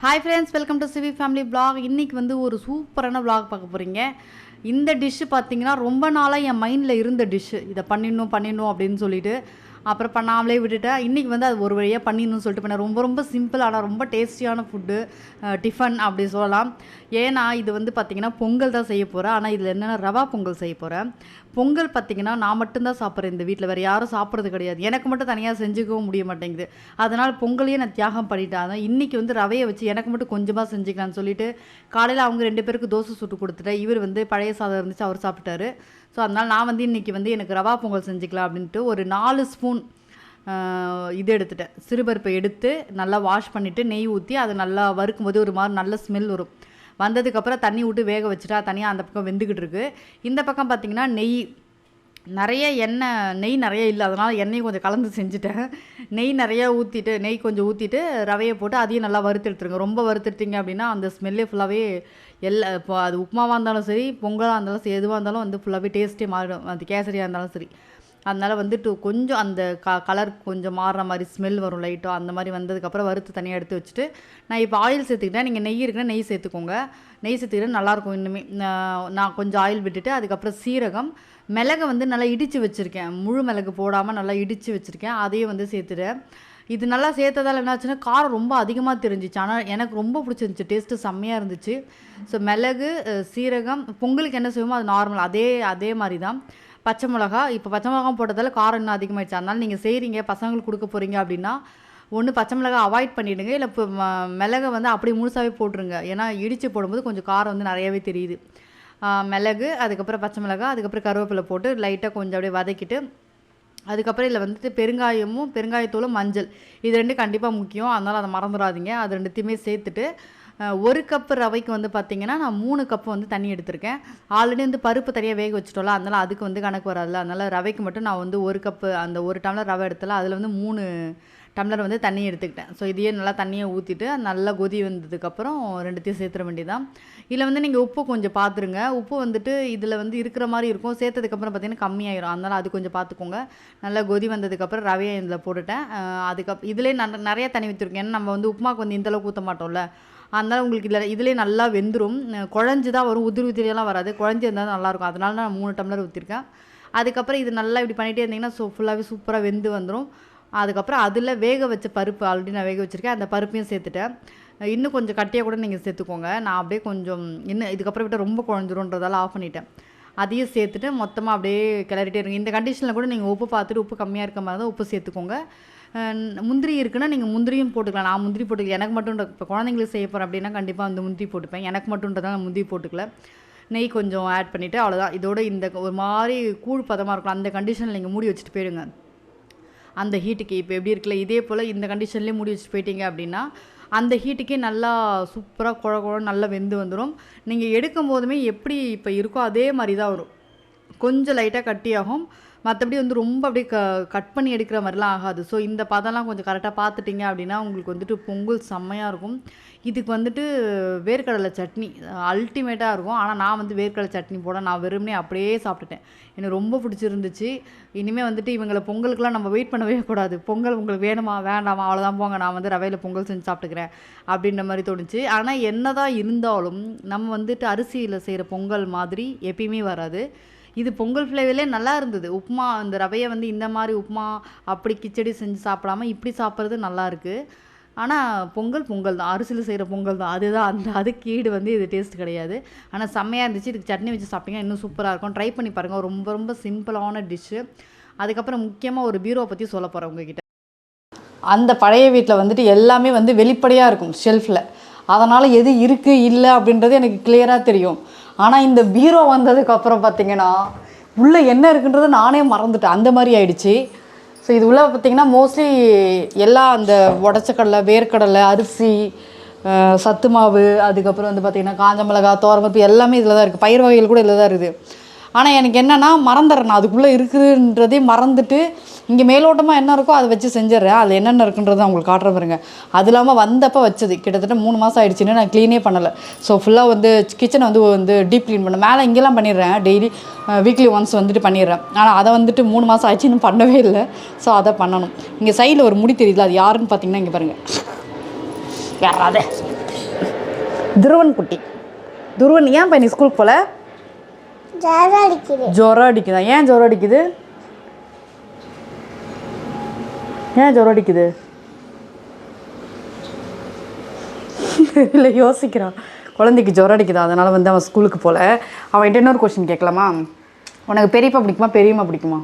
Hi friends welcome to CV family blog இன்னைக்கு வந்து ஒரு சூப்பரான பிளாக் பார்க்க போகிறீங்க இந்த டிஷ்ஷு பார்த்தீங்கன்னா ரொம்ப நாளாக என் மைண்டில் இருந்த டிஷ்ஷு இதை பண்ணிடணும் பண்ணிடணும் அப்படின்னு சொல்லிட்டு அப்புறம் பண்ணாமலே விட்டுட்டேன். இன்றைக்கி வந்து அது ஒரு வழியாக பண்ணிடணும்னு சொல்லிட்டு பண்ணேன் ரொம்ப ரொம்ப சிம்பிள் ஆனால் ரொம்ப டேஸ்டியான ஃபுட்டு டிஃபன் அப்படி சொல்லலாம். ஏன்னா இது வந்து பார்த்திங்கன்னா பொங்கல் தான் செய்ய போகிறேன் ஆனால் இதில் என்னென்னா ரவா பொங்கல் செய்ய போகிறேன் பொங்கல் பார்த்திங்கன்னா நான் மட்டும்தான் சாப்பிட்றேன் இந்த வீட்டில் வேறு யாரும் சாப்பிட்றது கிடையாது. எனக்கு மட்டும் தனியாக செஞ்சுக்கவும் முடிய மாட்டேங்குது. அதனால் பொங்கலையே நான் தியாகம் பண்ணிட்டேன். அதான் இன்றைக்கி வந்து ரவையை வச்சு எனக்கு மட்டும் கொஞ்சமாக செஞ்சுக்கலான்னு சொல்லிட்டு காலையில் அவங்க ரெண்டு பேருக்கு தோசை சுட்டு கொடுத்துட்டேன். இவர் வந்து பழைய சாதம் இருந்துச்சு அவர் சாப்பிட்டாரு. ஸோ அதனால் நான் வந்து இன்றைக்கி வந்து எனக்கு ரவா பொங்கல் செஞ்சுக்கலாம் அப்படின்ட்டு ஒரு நாலு ஸ்பூன் இது எடுத்துட்டேன். சிறுபருப்பை எடுத்து நல்லா வாஷ் பண்ணிவிட்டு நெய் ஊற்றி அதை நல்லா வறுக்கும் போது ஒரு மாதிரி நல்ல ஸ்மெல் வரும். வந்ததுக்கப்புறம் தண்ணி விட்டு வேக வச்சுட்டா தனியாக அந்த பக்கம் வெந்துக்கிட்டு இருக்குது இந்த பக்கம் பார்த்திங்கன்னா நெய் நிறைய எண்ணெய் நெய் நிறைய இல்லை அதனால் எண்ணெய் கொஞ்சம் கலந்து செஞ்சுட்டேன். நெய் நிறையா ஊற்றிட்டு நெய் கொஞ்சம் ஊற்றிட்டு ரவையை போட்டு அதையும் நல்லா வறுத்தெடுத்துருங்க ரொம்ப வறுத்துட்டிங்க அப்படின்னா அந்த ஸ்மெல்லே ஃபுல்லாகவே எல்லா இப்போ அது உப்புமாவாக இருந்தாலும் சரி பொங்கலாக இருந்தாலும் சரி எதுவாக இருந்தாலும் வந்து ஃபுல்லாகவே டேஸ்ட்டே மாறிடும். அது கேசரியாக இருந்தாலும் சரி. அதனால் வந்துட்டு கொஞ்சம் அந்த க கலர் கொஞ்சம் மாறுற மாதிரி ஸ்மெல் வரும் லைட்டாக அந்த மாதிரி வந்ததுக்கப்புறம் வறுத்து தனியாக எடுத்து வச்சுட்டு நான் இப்போ ஆயில் சேர்த்துக்கிட்டேன். நீங்கள் நெய் இருக்குன்னா நெய் சேர்த்துக்கோங்க. நெய் சேர்த்துக்கிட்டா நல்லாயிருக்கும் இன்னுமே. நான் நான் கொஞ்சம் ஆயில் விட்டுட்டு அதுக்கப்புறம் சீரகம் மிளகை வந்து நல்லா இடித்து வச்சுருக்கேன். முழு மிளகு போடாமல் நல்லா இடித்து வச்சுருக்கேன். அதையும் வந்து சேர்த்துட்டேன் இது நல்லா சேர்த்ததால் என்னாச்சுன்னா காரம் ரொம்ப அதிகமாக தெரிஞ்சிச்சு. ஆனால் எனக்கு ரொம்ப பிடிச்சிருந்துச்சி. டேஸ்ட்டு செம்மையாக இருந்துச்சு. ஸோ மிளகு சீரகம் பொங்கலுக்கு என்ன செய்வோமோ அது நார்மல் அதே அதே மாதிரி தான் பச்சை மிளகா இப்போ பச்சை மிளகா போட்டதால் காரம் இன்னும் அதிகமாகிடுச்சு அதனால் நீங்கள் செய்கிறீங்க பசங்களுக்கு கொடுக்க போகிறீங்க அப்படின்னா ஒன்று பச்சை மிளகா அவாய்ட் பண்ணிவிடுங்க இல்லை இப்போ ம- மிளகை வந்து அப்படியே முழுசாகவே போட்டுருங்க. ஏன்னா இடித்து போடும்போது கொஞ்சம் காரம் வந்து நிறையவே தெரியுது. மிளகு அதுக்கப்புறம் பச்சை மிளகா அதுக்கப்புறம் கருவேப்பிலை போட்டு லைட்டாக கொஞ்சம் அப்படியே வதக்கிட்டு அதுக்கப்புறம் இதில் வந்துட்டு பெருங்காயமும் பெருங்காயத்தூளும் மஞ்சள். இது ரெண்டு கண்டிப்பாக முக்கியம். அதனால் அதை மறந்துடாதீங்க. அது ரெண்டுத்தையுமே சேர்த்துட்டு ஒரு கப்பு ரவைக்கு வந்து பார்த்திங்கன்னா நான் மூணு கப்பு வந்து தண்ணி எடுத்திருக்கேன். ஆல்ரெடி வந்து பருப்பு தனியாக வேக வச்சுட்டோம்ல அதனால் அதுக்கு வந்து கணக்கு வராதுல அதனால் ரவைக்கு மட்டும் நான் வந்து ஒரு கப்பு அந்த ஒரு டம்ளர் ரவை எடுத்தல அதில் வந்து மூணு டம்ளர் வந்து தண்ணி எடுத்துக்கிட்டேன். ஸோ இதையே நல்லா தண்ணியை ஊற்றிட்டு நல்லா கொதி வந்ததுக்கப்புறம் ரெண்டுத்தையும் சேர்த்துற வேண்டியதான் இதில் வந்து நீங்கள் உப்பு கொஞ்சம் பார்த்துருங்க உப்பு வந்துட்டு இதில் வந்து இருக்கிற மாதிரி இருக்கும். சேர்த்ததுக்கப்புறம் பார்த்தீங்கன்னா கம்மியாயிரும். அதனால் அது கொஞ்சம் பார்த்துக்கோங்க நல்லா கொதி வந்ததுக்கப்புறம் ரவையை இதில் போட்டுட்டேன். அதுக்கப் இதிலே ந நிறைய தண்ணி ஊற்றிருக்கேன் ஏன்னா நம்ம வந்து உப்புமாவுக்கு வந்து இந்தளவுக்கு ஊற்ற மாட்டோம்ல. அதனால் உங்களுக்கு இதில் இதிலே நல்லா வெந்துடும் குழஞ்சி தான் வரும். உதிரி உதிரியெல்லாம் வராது. குழஞ்சி இருந்தால் நல்லாயிருக்கும். அதனால நான் மூணு டம்ளர் ஊற்றிருக்கேன் அதுக்கப்புறம் இது நல்லா இப்படி பண்ணிகிட்டே இருந்தீங்கன்னா ஸோ ஃபுல்லாகவே சூப்பராக வெந்து வந்துடும் அதுக்கப்புறம் அதில் வேக வச்ச பருப்பு ஆல்ரெடி நான் வேக வச்சுருக்கேன். அந்த பருப்பையும் சேர்த்துட்டேன். இன்னும் கொஞ்சம் கட்டியாக கூட நீங்கள் சேர்த்துக்கோங்க. நான் அப்படியே கொஞ்சம் இன்னும் இதுக்கப்புறம் விட்டு ரொம்ப குழஞ்சிரும்ன்றதால ஆஃப் பண்ணிட்டேன். அதையும் சேர்த்துட்டு மொத்தமாக அப்படியே கிளறிட்டே இருங்க. இந்த கண்டிஷனில் கூட நீங்கள் உப்பு பார்த்துட்டு உப்பு கம்மியாக இருக்க மாதிரி தான் உப்பு சேர்த்துக்கோங்க. முந்திரி இருக்குன்னா நீங்கள் முந்திரியும் போட்டுக்கலாம். நான் முந்திரி போட்டுக்கல. எனக்கு மட்டும் இப்போ குழந்தைங்களுக்கு செய்ய போகிறேன் அப்படின்னா கண்டிப்பாக வந்து முந்திரி போட்டுப்பேன். எனக்கு மட்டும்ன்றதால நான் முந்திரி போட்டுக்கல. நெய் கொஞ்சம் ஆட் பண்ணிவிட்டு அவ்வளோதான் இதோட இந்த ஒரு மாதிரி கூழ் பதமாக இருக்கும் அந்த கண்டிஷனில் நீங்கள் மூடி வச்சுட்டு போயிடுங்க. அந்த ஹீட்டுக்கு இப்போ எப்படி இருக்குல்ல இதே போல் இந்த கண்டிஷன்லேயே மூடி வச்சு போயிட்டீங்க அப்படின்னா அந்த ஹீட்டுக்கே நல்லா சூப்பராக குழ குழ நல்லா வெந்து வந்துடும் நீங்கள் எடுக்கும் போதுமே எப்படி இப்போ இருக்கோ அதே மாதிரி தான் வரும். கொஞ்சம் லைட்டாக கட்டியாகும். மற்றபடி வந்து ரொம்ப அப்படியே க கட் பண்ணி எடுக்கிற மாதிரிலாம் ஆகாது. ஸோ இந்த பதம்லாம் கொஞ்சம் கரெக்டாக பார்த்துட்டிங்க அப்படின்னா உங்களுக்கு வந்துட்டு பொங்கல் செம்மையாக இருக்கும். இதுக்கு வந்துட்டு வேர்க்கடலை சட்னி அல்டிமேட்டாக இருக்கும். ஆனால் நான் வந்து வேர்க்கடலை சட்னி போட நான் வெறுமனே அப்படியே சாப்பிட்டுட்டேன். எனக்கு ரொம்ப பிடிச்சிருந்துச்சு. இனிமேல் வந்துட்டு இவங்களை பொங்கலுக்குலாம் நம்ம வெயிட் பண்ணவே கூடாது. பொங்கல் உங்களுக்கு வேணுமா? வேண்டாமா? அவ்வளோதான் போங்க. நான் வந்து ரவையில் பொங்கல் செஞ்சு சாப்பிட்டுக்கிறேன் அப்படின்ற மாதிரி தோணுச்சு. ஆனால் என்னதான் இருந்தாலும் நம்ம வந்துட்டு அரிசியில் செய்கிற பொங்கல் மாதிரி எப்பயுமே வராது. இது பொங்கல் ஃப்ளேவர்லே நல்லா இருந்தது. உப்புமா அந்த ரவையை வந்து இந்த மாதிரி உப்புமா அப்படி கிச்சடி செஞ்சு சாப்பிடாம இப்படி சாப்பிட்றது நல்லாயிருக்கு ஆனால் பொங்கல் பொங்கல் தான். அரிசியில் செய்கிற பொங்கல் தான். அதுதான் அந்த அதுக்கு ஈடு வந்து இது டேஸ்ட் கிடையாது. ஆனால் செம்மையாக இருந்துச்சு. இதுக்கு சட்னி வச்சு சாப்பிட்டீங்கன்னா இன்னும் சூப்பராக இருக்கும். ட்ரை பண்ணி பாருங்கள் ரொம்ப ரொம்ப சிம்பிளான டிஷ்ஷு அதுக்கப்புறம் முக்கியமாக ஒரு பீரோவை பற்றி சொல்ல போகிறேன் உங்ககிட்ட. அந்த பழைய வீட்டில் வந்துட்டு எல்லாமே வந்து வெளிப்படையாக இருக்கும் ஷெல்ஃபில் அதனால் எது இருக்குது இல்லை அப்படின்றது எனக்கு கிளியராக தெரியும். ஆனால் இந்த பீரோ வந்ததுக்கப்புறம் பார்த்தீங்கன்னா உள்ளே என்ன இருக்குன்றது நானே மறந்துட்டேன். அந்த மாதிரி ஆயிடுச்சு. ஸோ இது உள்ள பார்த்தீங்கன்னா மோஸ்ட்லி எல்லா அந்த உடச்சக்கடலை வேர்க்கடலை அரிசி சத்து மாவு அதுக்கப்புறம் வந்து பார்த்திங்கன்னா காஞ்ச மிளகா தோரம்பருப்பு எல்லாமே இதில் தான் இருக்குது பயிர் வகைகள் கூட இதில் தான் இருக்குது ஆனால் எனக்கு என்னென்னா மறந்துடுறேன் நான். அதுக்குள்ளே இருக்குதுன்றதே மறந்துட்டு இங்கே மேலோட்டமாக என்ன இருக்கோ அதை வச்சு செஞ்சிடறேன். அதில் என்னென்ன இருக்குன்றதை உங்களுக்கு காட்டுற பாருங்க. அது இல்லாமல் வந்தப்போ வச்சது. கிட்டத்தட்ட மூணு மாதம் ஆயிடுச்சுன்னு நான் க்ளீனே பண்ணலை. ஸோ ஃபுல்லாக வந்து கிச்சனை வந்து வந்து டீப் க்ளீன் பண்ண மேலே இங்கெல்லாம் பண்ணிடுறேன். டெய்லி வீக்லி ஒன்ஸ் வந்துட்டு பண்ணிடுறேன். ஆனால் அதை வந்துட்டு மூணு மாதம் ஆச்சு இன்னும் பண்ணவே இல்லை. ஸோ அதை பண்ணணும். இங்கே சைடில் ஒரு முடி தெரியுதுல அது யாருன்னு பார்த்தீங்கன்னா இங்கே பாருங்கள் யாராவது? துருவன் குட்டி. துருவன் ஏன் பையன் ஸ்கூலுக்கு போல? ஜுரம் அடிக்குதா ஏன் ஜுரம் அடிக்குது ஏன் ஜுரம் அடிக்குது இல்லை யோசிக்கிறான். குழந்தைக்கு ஜுரம் அடிக்குதா அதனால் வந்து அவன் ஸ்கூலுக்கு போகல அவன்கிட்ட இன்னொரு கொஸ்டின் கேட்கலாமா? உனக்கு பெரியப்பா பிடிக்குமா? பெரியம்மா பிடிக்குமா?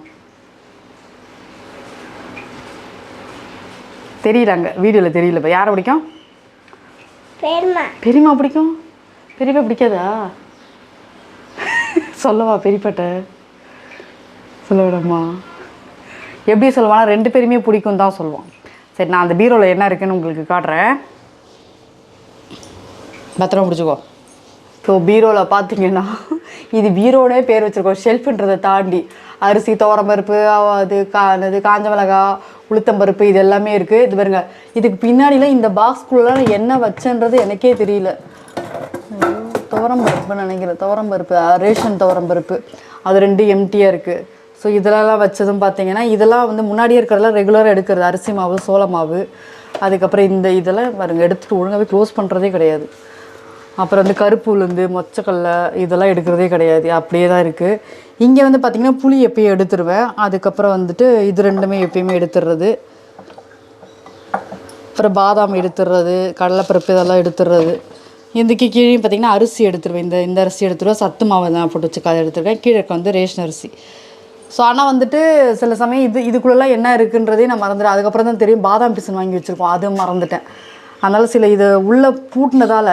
தெரியலாங்க வீடியோவில் தெரியல. இப்போ யாரை பிடிக்கும்? பெருமா பெரியம்மா பிடிக்கும்? பெரியப்பா பிடிக்காதா? சொல்லவா பெரியப்பட்ட சொல்ல விடம்மா. எப்படி சொல்லுவானா ரெண்டு பேருமே பிடிக்கும் தான் சொல்லுவான். சரி நான் அந்த பீரோவில் என்ன இருக்குன்னு உங்களுக்கு காட்டுறேன். பத்திரம் பிடிச்சிக்கோ ஸோ பீரோவில் பார்த்தீங்கன்னா இது பீரோனே பேர் வச்சுருக்கோம் ஷெல்ஃப்ன்றதை தாண்டி. அரிசி துவரம்பருப்பு அது கா இது காஞ்ச மிளகா உளுத்தம்பருப்பு இது எல்லாமே இருக்குது இது பாருங்க இதுக்கு பின்னாடிலாம் இந்த பாக்ஸ்குள்ளலாம் என்ன வச்சேன்றது எனக்கே தெரியல. துவரம் பருப்புன்னு நினைக்கிறேன். துவரம் பருப்பு ரேஷன் துவரம் பருப்பு. அது ரெண்டு எம்டியாக இருக்குது ஸோ இதெல்லாம் வச்சதும் பார்த்தீங்கன்னா இதெல்லாம் வந்து முன்னாடியே இருக்கிறதெல்லாம் ரெகுலராக எடுக்கிறது. அரிசி மாவு சோள மாவு. அதுக்கப்புறம் இந்த இதெல்லாம் பாருங்க எடுத்துட்டு ஒழுங்காகவே க்ளோஸ் பண்ணுறதே கிடையாது. அப்புறம் வந்து கருப்பு உளுந்து மொச்சக்கடலை இதெல்லாம் எடுக்கிறதே கிடையாது. அப்படியே தான் இருக்குது இங்கே வந்து பார்த்திங்கன்னா புளி எப்பயும் எடுத்துருவேன். அதுக்கப்புறம் வந்துட்டு இது ரெண்டுமே எப்பயுமே எடுத்துடுறது அப்புறம் பாதாம் எடுத்துடுறது கடலைப்பருப்பு இதெல்லாம் எடுத்துடுறது இதுக்கு கீழே பார்த்திங்கன்னா அரிசி எடுத்துருவேன். இந்த இந்த அரிசி எடுத்துருவேன் சத்து மாவு தான் போட்டு வச்சு அதை எடுத்துருக்கேன் கீழே இருக்க வந்து ரேஷன் அரிசி. ஸோ ஆனால் வந்துட்டு சில சமயம் இது இதுக்குள்ளெல்லாம் என்ன இருக்குன்றதே நான் மறந்துட்டேன். அதுக்கப்புறம் தான் தெரியும். பாதாம் பிசன் வாங்கி வச்சுருக்கோம். அதுவும் மறந்துட்டேன். அதனால் சில இது உள்ளே பூட்டினதால்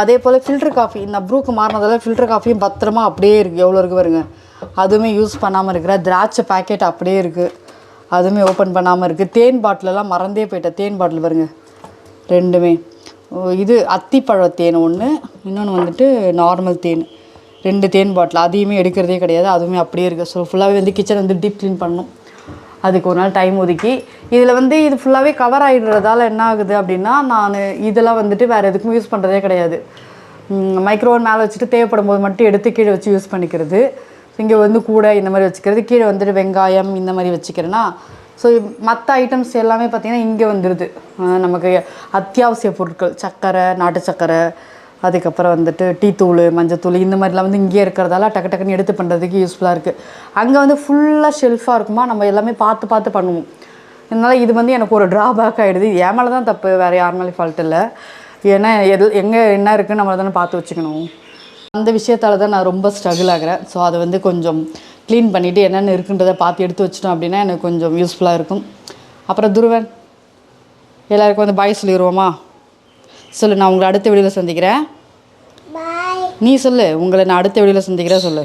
அதே போல் ஃபில்டர் காஃபி இந்த ப்ரூக்கு மாறினதால் ஃபில்டர் காஃபியும் பத்திரமா அப்படியே இருக்குது எவ்வளோ இருக்குது பாருங்க. அதுவுமே யூஸ் பண்ணாமல் இருக்கிற திராட்சை பாக்கெட் அப்படியே இருக்குது அதுவுமே ஓப்பன் பண்ணாமல் இருக்குது தேன் பாட்டிலெல்லாம் மறந்தே போயிட்டேன். தேன் பாட்டில் பாருங்கள் ரெண்டுமே. இது அத்திப்பழ தேன் ஒன்று இன்னொன்று வந்துட்டு நார்மல் தேன். ரெண்டு தேன் பாட்டில் அதையுமே எடுக்கிறதே கிடையாது. அதுவுமே அப்படியே இருக்குது ஸோ ஃபுல்லாகவே வந்து கிச்சன் வந்து டீப் க்ளீன் பண்ணும் அதுக்கு ஒரு நாள் டைம் ஒதுக்கி. இதில் வந்து இது ஃபுல்லாகவே கவர் ஆகிடுறதால என்ன ஆகுது அப்படின்னா நான் இதெல்லாம் வந்துட்டு வேறு எதுக்கும் யூஸ் பண்ணுறதே கிடையாது. மைக்ரோவன் மேலே வச்சுட்டு தேவைப்படும் போது மட்டும் எடுத்து கீழே வச்சு யூஸ் பண்ணிக்கிறது. இங்கே வந்து கூடை இந்த மாதிரி வச்சுக்கிறது. கீழே வந்துட்டு வெங்காயம் இந்த மாதிரி வச்சுக்கிறேன்னா ஸோ மற்ற ஐட்டம்ஸ் எல்லாமே பார்த்திங்கன்னா இங்கே வந்துடுது நமக்கு அத்தியாவசிய பொருட்கள் சர்க்கரை நாட்டு சர்க்கரை அதுக்கப்புறம் வந்துட்டு டீ தூள் மஞ்சத்தூள் இந்த மாதிரிலாம் வந்து இங்கே இருக்கிறதால டக்கு டக்குன்னு எடுத்து பண்ணுறதுக்கு யூஸ்ஃபுல்லாக இருக்குது அங்கே வந்து ஃபுல்லாக ஷெல்ஃபாக இருக்குமா நம்ம எல்லாமே பார்த்து பார்த்து பண்ணுவோம். அதனால் இது வந்து எனக்கு ஒரு ட்ராபேக் ஆகிடுது என் மேலே தான் தப்பு வேறு யார் மேலே ஃபால்ட் இல்லை. ஏன்னா எது எங்கே என்ன இருக்குன்னு நம்மளை தானே பார்த்து வச்சுக்கணும். அந்த விஷயத்தால் தான் நான் ரொம்ப ஸ்ட்ரகிள் ஆகிறேன். ஸோ அது வந்து கொஞ்சம் க்ளீன் பண்ணிவிட்டு என்னென்ன இருக்குன்றதை பார்த்து எடுத்து வச்சிட்டோம் அப்படின்னா எனக்கு கொஞ்சம் யூஸ்ஃபுல்லாக இருக்கும். அப்புறம் துருவன் எல்லாருக்கும் வந்து பாய் சொல்லிடுவோமா சொல்லு நான் உங்களை அடுத்த வீடியோவில் சந்திக்கிறேன். நீ சொல்லு உங்களை நான் அடுத்த வீடியோவில் சந்திக்கிறேன் சொல்லு.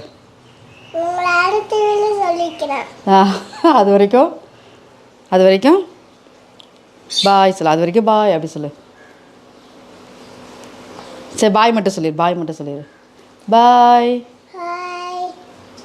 அது வரைக்கும் அது வரைக்கும் பாய் சொல்லு. அது வரைக்கும் பாய் அப்படி சொல்லு. சரி பாய் மட்டும் சொல்லிடு பாய் மட்டும் சொல்லிடு பாய்